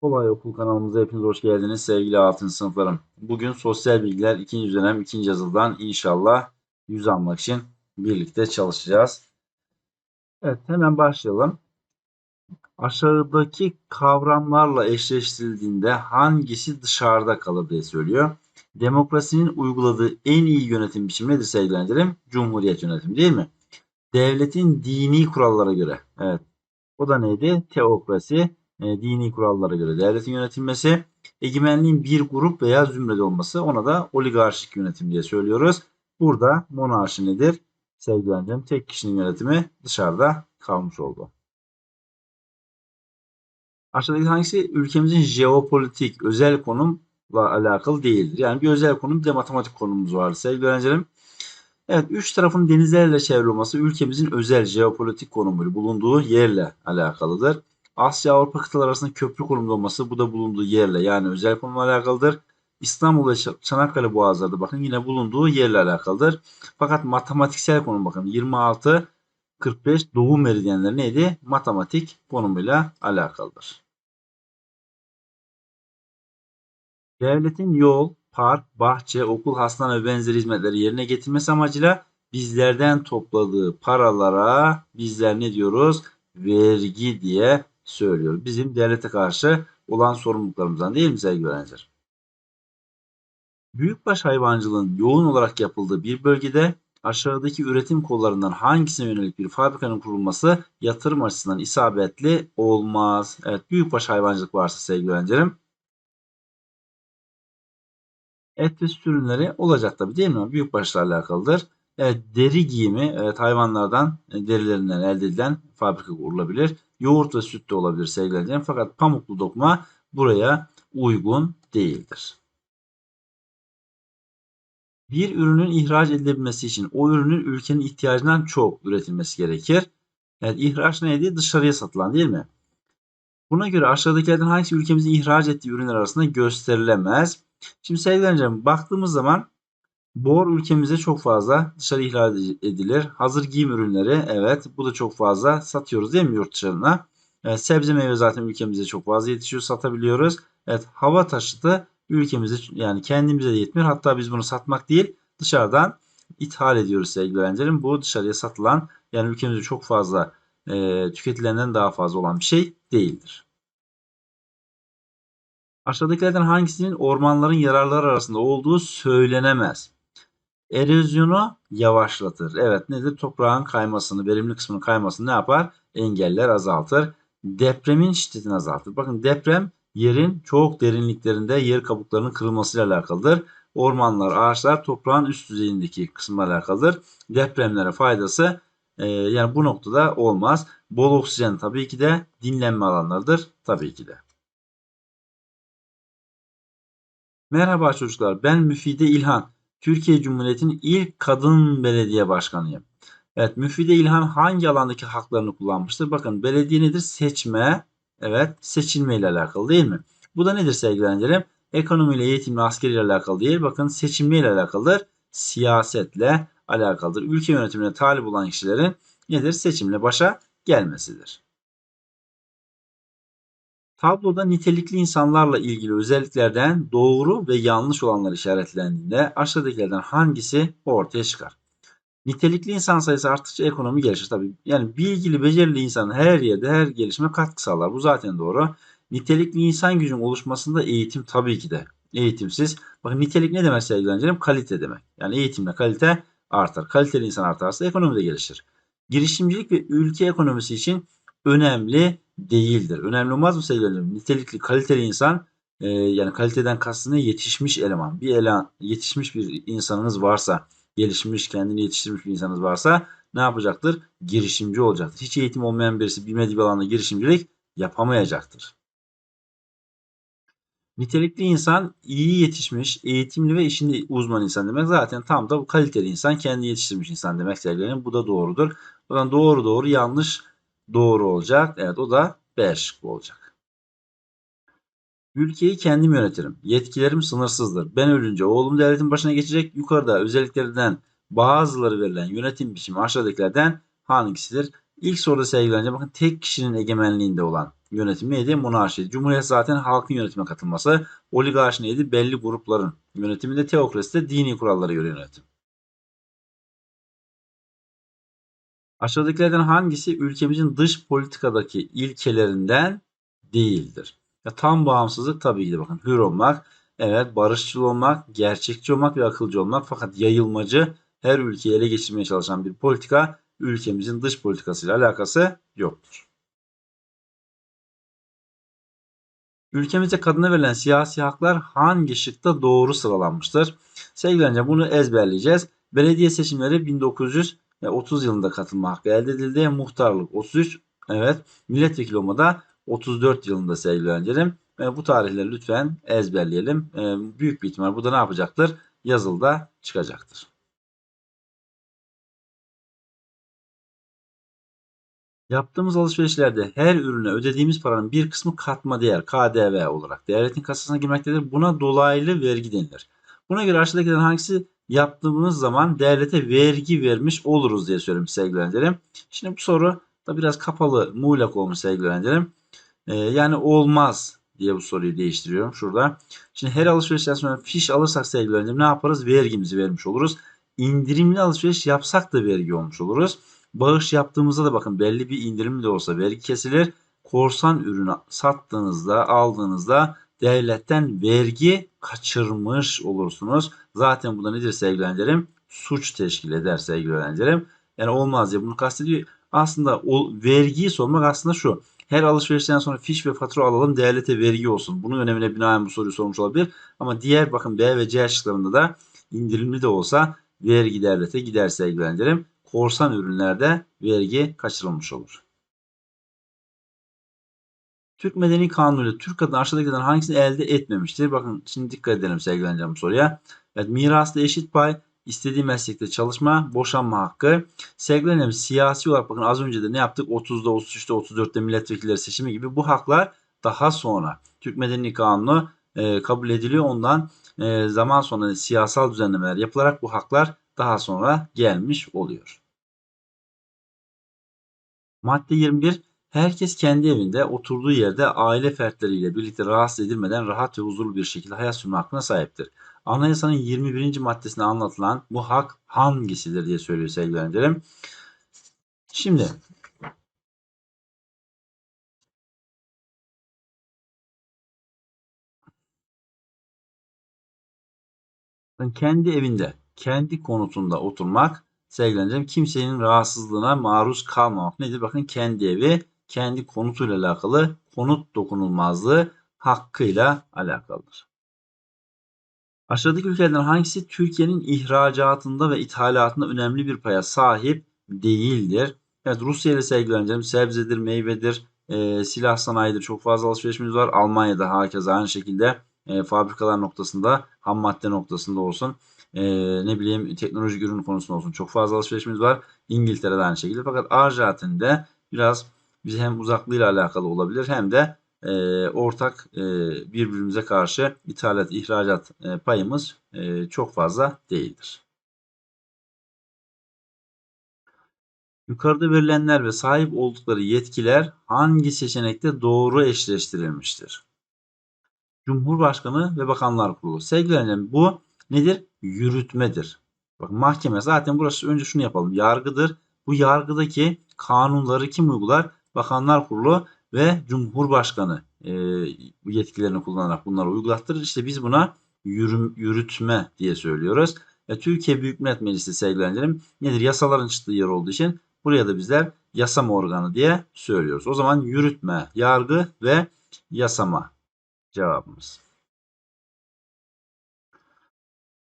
Kolay Okul kanalımıza hepiniz hoş geldiniz sevgili altın sınıflarım. Bugün sosyal bilgiler 2. dönem 2. yazılıdan inşallah 100 almak için birlikte çalışacağız. Evet hemen başlayalım. Aşağıdaki kavramlarla eşleştirildiğinde hangisi dışarıda kalır diye söylüyor. Demokrasinin uyguladığı en iyi yönetim biçimi nedir sevgili? Cumhuriyet yönetimi değil mi? Devletin dini kurallara göre. Evet. O da neydi? Teokrasi e, dini kurallara göre devletin yönetilmesi, egemenliğin bir grup veya zümrede olması ona da oligarşik yönetim diye söylüyoruz. Burada monarşi nedir? Sevgili öğrencim tek kişinin yönetimi dışarıda kalmış oldu. Aşağıdaki hangisi ülkemizin jeopolitik özel konumla alakalı değildir? Yani bir özel konum bir de matematik konumuz var sevgili öğrencilerim. Evet, üç tarafın denizlerle çevrili olması ülkemizin özel jeopolitik konumu bulunduğu yerle alakalıdır. Asya Avrupa kıtaları arasında köprü konumunda olması bu da bulunduğu yerle yani özel konumla alakalıdır. İstanbul Çanakkale boğazları bakın yine bulunduğu yerle alakalıdır. Fakat matematiksel konum bakın 26 45 doğu meridyenleri neydi? Matematik konumuyla alakalıdır. Devletin yol, park, bahçe, okul, hastane ve benzeri hizmetleri yerine getirmesi amacıyla bizlerden topladığı paralara bizler ne diyoruz? Vergi diye söylüyor. Bizim devlete karşı olan sorumluluklarımızdan değil mi sevgili öğrenciler? Büyükbaş hayvancılığın yoğun olarak yapıldığı bir bölgede aşağıdaki üretim kollarından hangisine yönelik bir fabrikanın kurulması yatırım açısından isabetli olmaz. Evet büyükbaş hayvancılık varsa sevgili öğrencilerim et ve süt ürünleri olacak tabii değil mi? Büyükbaşla alakalıdır. Evet, deri giyimi evet, hayvanlardan e, derilerinden elde edilen fabrika kurulabilir. Yoğurt ve süt de olabilir sevgili Fakat pamuklu dokuma buraya uygun değildir. Bir ürünün ihraç edilebilmesi için o ürünün ülkenin ihtiyacından çok üretilmesi gerekir. Evet, ihraç neydi? Dışarıya satılan değil mi? Buna göre aşağıdakilerden hangisi ülkemizin ihraç ettiği ürünler arasında gösterilemez? Şimdi sevgili baktığımız zaman Bor ülkemize çok fazla dışarı ihraç edilir. Hazır giyim ürünleri evet bu da çok fazla satıyoruz değil mi yurt dışına? Evet, sebze meyve zaten ülkemizde çok fazla yetişiyor satabiliyoruz. Evet hava taşıtı ülkemizde yani kendimize de yetmiyor. Hatta biz bunu satmak değil dışarıdan ithal ediyoruz sevgili öğrencilerim. Bu dışarıya satılan yani ülkemizde çok fazla e, tüketilenden daha fazla olan bir şey değildir. Aşağıdakilerden hangisinin ormanların yararları arasında olduğu söylenemez. Erozyonu yavaşlatır. Evet nedir? Toprağın kaymasını, verimli kısmının kaymasını ne yapar? Engeller azaltır. Depremin şiddetini azaltır. Bakın deprem yerin çok derinliklerinde yer kabuklarının kırılmasıyla alakalıdır. Ormanlar, ağaçlar toprağın üst düzeyindeki kısımla alakalıdır. Depremlere faydası e, yani bu noktada olmaz. Bol oksijen tabii ki de dinlenme alanlarıdır tabii ki de. Merhaba çocuklar ben Müfide İlhan. Türkiye Cumhuriyeti'nin ilk kadın belediye başkanıyım. Evet Müfide İlhan hangi alandaki haklarını kullanmıştır? Bakın belediye nedir? Seçme. Evet seçilme ile alakalı değil mi? Bu da nedir sevgili öğrencilerim? Ekonomiyle, eğitimle, askeri ile alakalı değil. Bakın seçilme ile alakalıdır. Siyasetle alakalıdır. Ülke yönetimine talip olan kişilerin nedir? Seçimle başa gelmesidir. Tabloda nitelikli insanlarla ilgili özelliklerden doğru ve yanlış olanlar işaretlendiğinde aşağıdakilerden hangisi ortaya çıkar? Nitelikli insan sayısı arttıkça ekonomi gelişir tabii. Yani bilgili, becerili insan her yerde her gelişime katkı sağlar. Bu zaten doğru. Nitelikli insan gücünün oluşmasında eğitim tabii ki de eğitimsiz. Bakın nitelik ne demek sevgili öğrencilerim? Kalite demek. Yani eğitimle kalite artar. Kaliteli insan artarsa ekonomi de gelişir. Girişimcilik ve ülke ekonomisi için önemli değildir. Önemli olmaz mı sevgili Nitelikli, kaliteli insan e, yani kaliteden kastını yetişmiş eleman. Bir eleman, yetişmiş bir insanınız varsa, gelişmiş, kendini yetiştirmiş bir insanınız varsa ne yapacaktır? Girişimci olacaktır. Hiç eğitim olmayan birisi bilmediği bir alanda girişimcilik yapamayacaktır. Nitelikli insan iyi yetişmiş, eğitimli ve işinde uzman insan demek. Zaten tam da bu kaliteli insan, kendini yetiştirmiş insan demek sevgilerim. Bu da doğrudur. Zaman doğru doğru yanlış doğru olacak. Evet o da B şıkkı olacak. Ülkeyi kendim yönetirim. Yetkilerim sınırsızdır. Ben ölünce oğlum devletin başına geçecek. Yukarıda özelliklerinden bazıları verilen yönetim biçimi aşağıdakilerden hangisidir? İlk soruda öğrenciler bakın tek kişinin egemenliğinde olan yönetim neydi? Monarşi. Cumhuriyet zaten halkın yönetime katılması. Oligarşi neydi? Belli grupların yönetiminde. Teokrasi de dini kurallara göre yönetim. Aşağıdakilerden hangisi ülkemizin dış politikadaki ilkelerinden değildir? Ya tam bağımsızlık tabii ki de bakın hür olmak, evet barışçıl olmak, gerçekçi olmak ve akılcı olmak fakat yayılmacı her ülkeyi ele geçirmeye çalışan bir politika ülkemizin dış politikasıyla alakası yoktur. Ülkemizde kadına verilen siyasi haklar hangi şıkta doğru sıralanmıştır? Sevgili bunu ezberleyeceğiz. Belediye seçimleri 1930 yılında katılma hakkı elde edildi. Muhtarlık 33, evet. Milletvekili olmada 34 yılında sevgili öğrencilerim. E, bu tarihleri lütfen ezberleyelim. E, büyük bir ihtimal burada ne yapacaktır? Yazılıda çıkacaktır. Yaptığımız alışverişlerde her ürüne ödediğimiz paranın bir kısmı katma değer KDV olarak devletin kasasına girmektedir. Buna dolaylı vergi denilir. Buna göre aşağıdakilerin hangisi yaptığımız zaman devlete vergi vermiş oluruz diye söylüyorum sevgili öğrencilerim. Şimdi bu soru da biraz kapalı, muğlak olmuş sevgili öğrencilerim. Ee, yani olmaz diye bu soruyu değiştiriyorum şurada. Şimdi her alışverişten sonra fiş alırsak sevgili öğrencilerim ne yaparız? Vergimizi vermiş oluruz. İndirimli alışveriş yapsak da vergi olmuş oluruz. Bağış yaptığımızda da bakın belli bir indirim de olsa vergi kesilir. Korsan ürünü sattığınızda, aldığınızda devletten vergi kaçırmış olursunuz. Zaten bu da nedir sevgili öğrencilerim? Suç teşkil eder sevgili öğrencilerim. Yani olmaz diye bunu kastediyor. Aslında o vergiyi sormak aslında şu. Her alışverişten sonra fiş ve fatura alalım devlete vergi olsun. Bunun önemine binaen bu soruyu sormuş olabilir. Ama diğer bakın B ve C şıklarında da indirimli de olsa vergi devlete gider sevgili öğrencilerim korsan ürünlerde vergi kaçırılmış olur. Türk Medeni Kanunu ile Türk kadını aşağıdakilerden hangisini elde etmemiştir? Bakın şimdi dikkat edelim sevgili bu soruya. Evet, mirasta eşit pay, istediği meslekte çalışma, boşanma hakkı. Sevgili siyasi olarak bakın az önce de ne yaptık? 30'da, 33'te, 34'te milletvekilleri seçimi gibi bu haklar daha sonra Türk Medeni Kanunu e, kabul ediliyor. Ondan e, zaman sonra siyasal düzenlemeler yapılarak bu haklar daha sonra gelmiş oluyor. Madde 21 Herkes kendi evinde oturduğu yerde aile fertleriyle birlikte rahatsız edilmeden rahat ve huzurlu bir şekilde hayat sürme hakkına sahiptir. Anayasanın 21. maddesinde anlatılan bu hak hangisidir diye söylüyor sevgili öğrencilerim. Şimdi kendi evinde, kendi konutunda oturmak sevgili kimsenin rahatsızlığına maruz kalmamak nedir? Bakın kendi evi, kendi konutuyla alakalı konut dokunulmazlığı hakkıyla alakalıdır. Aşağıdaki ülkelerden hangisi Türkiye'nin ihracatında ve ithalatında önemli bir paya sahip değildir? Evet Rusya ile sevgili öğrencilerim sebzedir, meyvedir, e, silah sanayidir çok fazla alışverişimiz var. Almanya'da herkes aynı şekilde e, fabrikalar noktasında, ham madde noktasında olsun e, ne bileyim teknolojik ürün konusunda olsun çok fazla alışverişimiz var. İngiltere'de aynı şekilde. Fakat Arjantin'de biraz bize hem uzaklığıyla alakalı olabilir hem de e, ortak e, birbirimize karşı ithalat, ihracat e, payımız e, çok fazla değildir. Yukarıda verilenler ve sahip oldukları yetkiler hangi seçenekte doğru eşleştirilmiştir? Cumhurbaşkanı ve Bakanlar Kurulu. Sevgili bu nedir? Yürütmedir. Bak mahkeme zaten burası önce şunu yapalım. Yargıdır. Bu yargıdaki kanunları kim uygular? Bakanlar Kurulu ve Cumhurbaşkanı e, yetkilerini kullanarak bunları uygulattırır. İşte biz buna yürüm, yürütme diye söylüyoruz. E, Türkiye Büyük Millet Meclisi sevgilendirim nedir? Yasaların çıktığı yer olduğu için buraya da bizler yasama organı diye söylüyoruz. O zaman yürütme, yargı ve yasama cevabımız.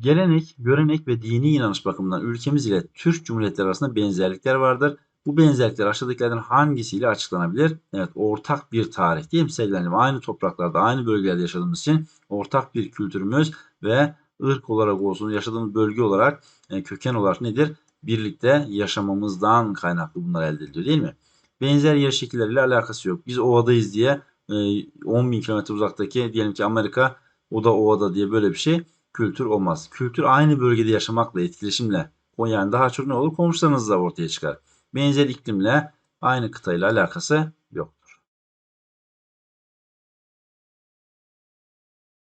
Gelenek, görenek ve dini inanış bakımından ülkemiz ile Türk Cumhuriyetleri arasında benzerlikler vardır. Bu benzerlikler aşağıdakilerden hangisiyle açıklanabilir? Evet ortak bir tarih değil mi sevgilerim? Aynı topraklarda, aynı bölgelerde yaşadığımız için ortak bir kültürümüz ve ırk olarak olsun, yaşadığımız bölge olarak, e, köken olarak nedir? Birlikte yaşamamızdan kaynaklı bunlar elde ediliyor değil mi? Benzer yer şekilleriyle alakası yok. Biz ovadayız diye 10 e, bin kilometre uzaktaki diyelim ki Amerika o da ovada diye böyle bir şey kültür olmaz. Kültür aynı bölgede yaşamakla, etkileşimle yani daha çok ne olur? Komşularınızla ortaya çıkar. Benzer iklimle aynı kıtayla alakası yoktur.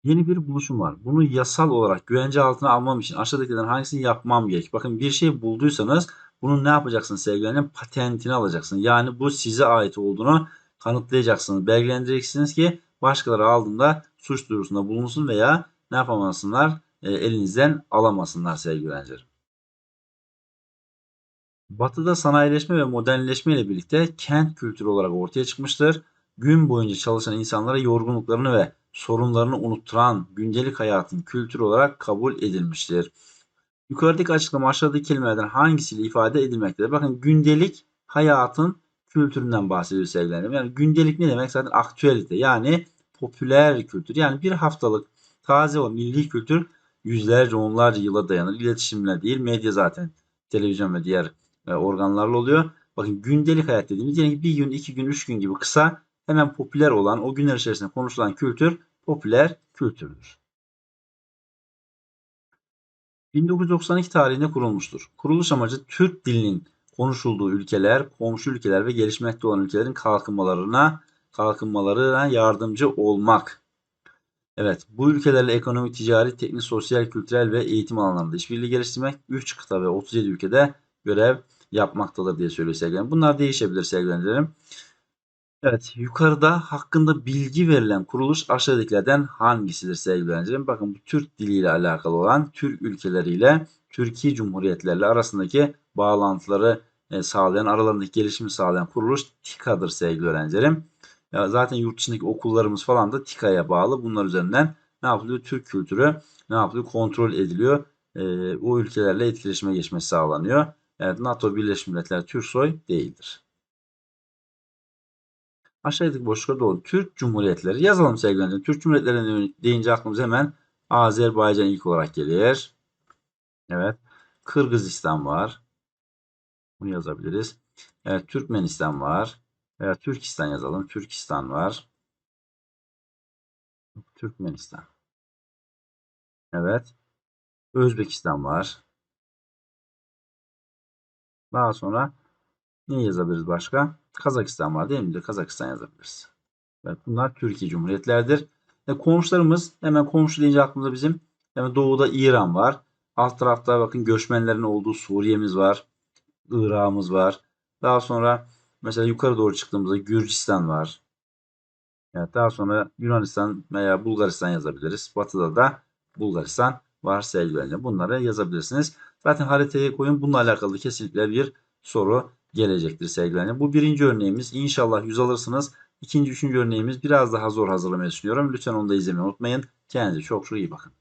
Yeni bir buluşum var. Bunu yasal olarak güvence altına almam için aşağıdakilerden hangisini yapmam gerek? Bakın bir şey bulduysanız bunun ne yapacaksınız sevgili Patentini alacaksınız. Yani bu size ait olduğunu kanıtlayacaksınız. Belgelendireceksiniz ki başkaları aldığında suç duyurusunda bulunsun veya ne yapamasınlar? E, elinizden alamasınlar sevgili öğrencilerim. Batı'da sanayileşme ve modernleşme ile birlikte kent kültürü olarak ortaya çıkmıştır. Gün boyunca çalışan insanlara yorgunluklarını ve sorunlarını unutturan gündelik hayatın kültürü olarak kabul edilmiştir. Yukarıdaki açıklama aşağıdaki kelimelerden hangisiyle ifade edilmektedir? Bakın gündelik hayatın kültüründen bahsediyor sevgilerim. Yani gündelik ne demek? Zaten aktüelite yani popüler kültür. Yani bir haftalık taze o milli kültür yüzlerce onlarca yıla dayanır. İletişimle değil medya zaten televizyon ve diğer organlarla oluyor. Bakın gündelik hayat dediğimiz yani bir gün, iki gün, üç gün gibi kısa hemen popüler olan o günler içerisinde konuşulan kültür popüler kültürdür. 1992 tarihinde kurulmuştur. Kuruluş amacı Türk dilinin konuşulduğu ülkeler, komşu ülkeler ve gelişmekte olan ülkelerin kalkınmalarına kalkınmalarına yardımcı olmak. Evet, bu ülkelerle ekonomi, ticari, teknik, sosyal, kültürel ve eğitim alanlarında işbirliği geliştirmek 3 kıta ve 37 ülkede görev yapmaktadır diye söylüyor sevgilerim. Bunlar değişebilir sevgilerim. Evet, yukarıda hakkında bilgi verilen kuruluş aşağıdakilerden hangisidir sevgili öğrencilerim? Bakın bu Türk diliyle alakalı olan Türk ülkeleriyle Türkiye Cumhuriyetlerle arasındaki bağlantıları e, sağlayan, aralarındaki gelişimi sağlayan kuruluş TİKA'dır sevgili öğrencilerim. Ya zaten yurt dışındaki okullarımız falan da TİKA'ya bağlı. Bunlar üzerinden ne yapılıyor? Türk kültürü ne yapılıyor? Kontrol ediliyor. E, o ülkelerle etkileşime geçmesi sağlanıyor. Evet, NATO Birleşmiş Milletler Türksoy değildir. Aşağıdaki boşluklara doğru Türk Cumhuriyetleri yazalım sevgili Türk Cumhuriyetleri deyince aklımıza hemen Azerbaycan ilk olarak gelir. Evet. Kırgızistan var. Bunu yazabiliriz. Evet. Türkmenistan var. Evet. Türkistan yazalım. Türkistan var. Türkmenistan. Evet. Özbekistan var. Daha sonra ne yazabiliriz başka? Kazakistan var değil mi? Kazakistan yazabiliriz. Evet, bunlar Türkiye Cumhuriyetlerdir. E, komşularımız hemen komşu deyince aklımızda bizim hemen doğuda İran var. Alt tarafta bakın göçmenlerin olduğu Suriye'miz var. Irak'ımız var. Daha sonra mesela yukarı doğru çıktığımızda Gürcistan var. Evet, daha sonra Yunanistan veya Bulgaristan yazabiliriz. Batıda da Bulgaristan var sevgili Bunları yazabilirsiniz. Zaten haritaya koyun. Bununla alakalı kesinlikle bir soru gelecektir sevgili Bu birinci örneğimiz. İnşallah yüz alırsınız. İkinci, üçüncü örneğimiz biraz daha zor hazırlamayı düşünüyorum. Lütfen onu da izlemeyi unutmayın. Kendinize çok çok iyi bakın.